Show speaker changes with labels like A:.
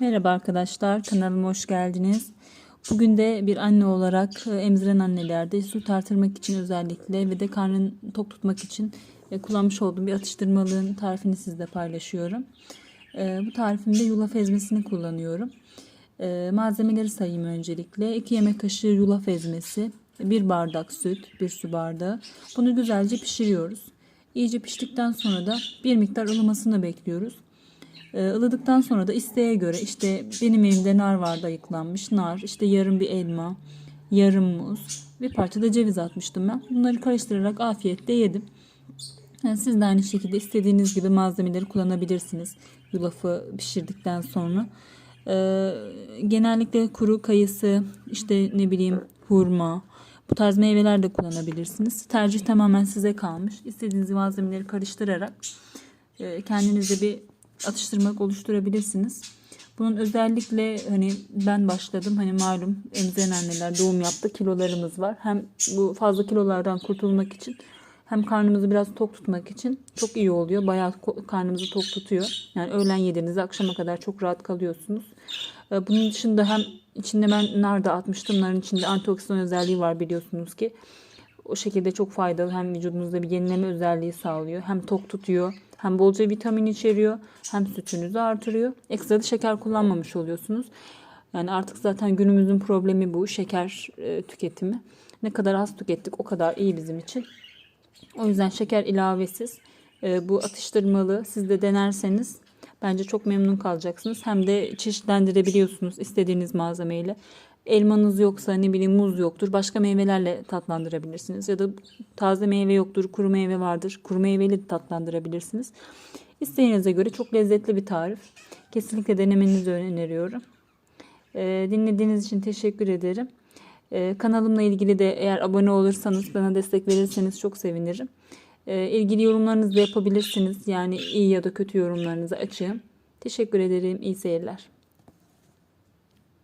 A: Merhaba arkadaşlar, kanalıma hoş geldiniz. Bugün de bir anne olarak e, emziren annelerde süt artırmak için özellikle ve de karnını tok tutmak için e, kullanmış olduğum bir atıştırmalığın tarifini sizle paylaşıyorum. E, Bu tarifimde yulaf ezmesini kullanıyorum. Malzemeleri sayayım öncelikle. 2 yemek kaşığı yulaf ezmesi, 1 bardak süt, 1 su bardağı. Bunu güzelce pişiriyoruz. İyice piştikten sonra da bir miktar ılımasını bekliyoruz. Ee, ılıdıktan sonra da isteğe göre işte benim elimde nar vardı ayıklanmış. Nar işte yarım bir elma yarım muz bir parça da ceviz atmıştım ben. Bunları karıştırarak afiyetle yedim. Yani siz de aynı şekilde istediğiniz gibi malzemeleri kullanabilirsiniz yulafı pişirdikten sonra. Ee, genellikle kuru kayısı işte ne bileyim hurma bu tarz meyveler de kullanabilirsiniz. Tercih tamamen size kalmış. İstediğiniz malzemeleri karıştırarak e, kendinize bir atıştırmalık oluşturabilirsiniz. Bunun özellikle hani ben başladım hani malum emziren anneler doğum yaptı kilolarımız var. Hem bu fazla kilolardan kurtulmak için hem karnımızı biraz tok tutmak için çok iyi oluyor. Bayağı karnımızı tok tutuyor. Yani öğlen yediğinizde akşama kadar çok rahat kalıyorsunuz. Ee, Bunun dışında hem içinde ben nar da atmıştım. Narın içinde antioksidan özelliği var biliyorsunuz ki. O şekilde çok faydalı. Hem vücudunuzda bir yenileme özelliği sağlıyor. Hem tok tutuyor. Hem bolca vitamin içeriyor. Hem sütünüzü artırıyor. Ekstra da şeker kullanmamış oluyorsunuz. Yani artık zaten günümüzün problemi bu. Şeker e, tüketimi. Ne kadar az tükettik o kadar iyi bizim için. O yüzden şeker ilavesiz e, bu atıştırmalı siz de denerseniz bence çok memnun kalacaksınız. Hem de çeşitlendirebiliyorsunuz istediğiniz malzemeyle. Elmanız yoksa ne bileyim muz yoktur başka meyvelerle tatlandırabilirsiniz. Ya da taze meyve yoktur kuru meyve vardır kuru meyveyle de tatlandırabilirsiniz. İsteğinize göre çok lezzetli bir tarif. Kesinlikle denemenizi öneriyorum. E, dinlediğiniz için teşekkür ederim. Ee, kanalımla ilgili de eğer abone olursanız bana destek verirseniz çok sevinirim. Ee, ilgili yorumlarınızı yapabilirsiniz. Yani iyi ya da kötü yorumlarınızı açığım. Teşekkür ederim. İyi seyirler.